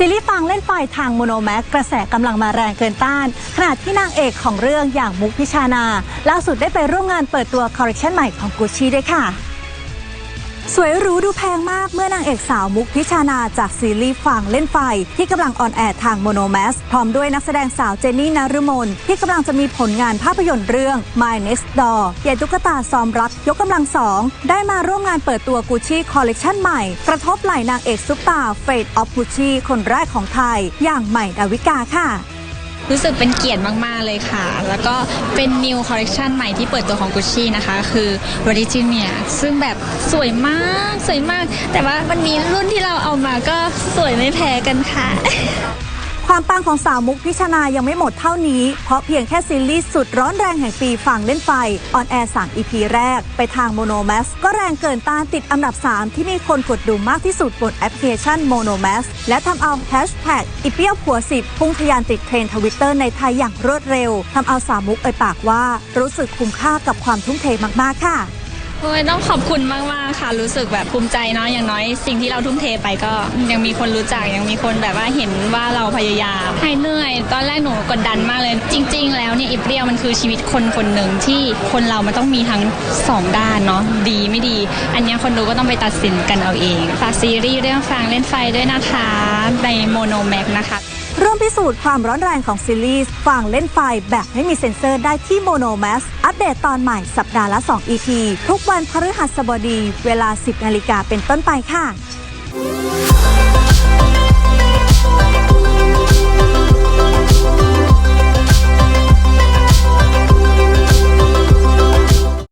ซีรีส์ฟังเล่นไฟทางโมโนแม็กกระแสกำลังมาแรงเกินต้าน ขณะที่นางเอกของเรื่องอย่างมุกพิชานาล่าสุดได้ไปร่วมงานเปิดตัวคอลเลคชันใหม่ของกุชชี่ด้วยค่ะ สวยหรูดูแพงมากเมื่อนางเอกสาวมุกพิชานาจากซีรีส์ฟังเล่นไฟ ที่กำลังออนแอร์ทางโมโนแมสพร้อมด้วยนักแสดงสาวเจนนี่นารุมนที่กำลังจะมีผลงานภาพยนตร์เรื่อง My Next Door ใหญ่ตุ๊กตาซอมรักยกกำลังสอง ได้มาร่วมงานเปิดตัวกุชชี่คอลเลกชันใหม่ กระทบไหล่นางเอกซุปตาเฟดออฟกุชชี่คนแรกของไทย อย่างใหม่ดาวิกาค่ะ รู้สึกเป็นเกียรติมาก ๆ เลยค่ะ แล้วก็เป็น new collection ใหม่ที่เปิดตัวของ Gucci นะคะ คือ r o d i g i n i a ซึ่งแบบสวยมาก สวยมาก แต่ว่าวันนี้รุ่นที่เราเอามาก็สวยไม่แพ้กันค่ะ ความปังของสาวมุกพิชนายังไม่หมดเท่านี้ เพราะเพียงแค่ซีรีส์สุดร้อนแรงแห่งปีฝั่งเล่นไฟ ออนแอร์3 EP แรก ไปทางโมโนแมสก็แรงเกินต้านติดอันดับ 3 ที่มีคนกดดูมากที่สุดบนแอปพลิเคชันโมโนแมสและทำเอาแฮชแท็กอีเปียวผัวสิบพุ่งทะยานติดเทรนด์ทวิตเตอร์ในไทยอย่างรวดเร็วทำเอาสาวมุกเอ่ยปากว่า รู้สึกคุ้มค่ากับความทุ่มเทมากๆค่ะ โอ้ยต้องขอบคุณมากๆค่ะรู้สึกแบบภูมิใจเนาะอย่างน้อย สิ่งที่เราทุ่มเทไปก็ยังมีคนรู้จักยังมีคนแบบว่าเห็นว่าเราพยายามหายเหนื่อยตอนแรกหนูกดดันมากเลย จริง ๆ แล้วเนี่ยอีเปรี้ยวมันคือชีวิตคนคนหนึ่งที่คนเรามันต้องมีทั้งสองด้านเนาะดีไม่ดี อันนี้คนดูก็ต้องไปตัดสินกันเอาเองฝากซีรีส์เรื่องฟางเล่นไฟด้วยนะคะในโมโนแม็กนะคะ ร่วมพิสูจน์ความร้อนแรงของซีรีส์ฟังเล่นไฟแบบไม่มีเซ็นเซอร์ได้ที่โมโนแมสอัปเดตตอนใหม่สัปดาห์ละ 2 EP ทุกวันพฤหัสบดี เวลา 10 นาฬิกาเป็นต้นไปค่ะ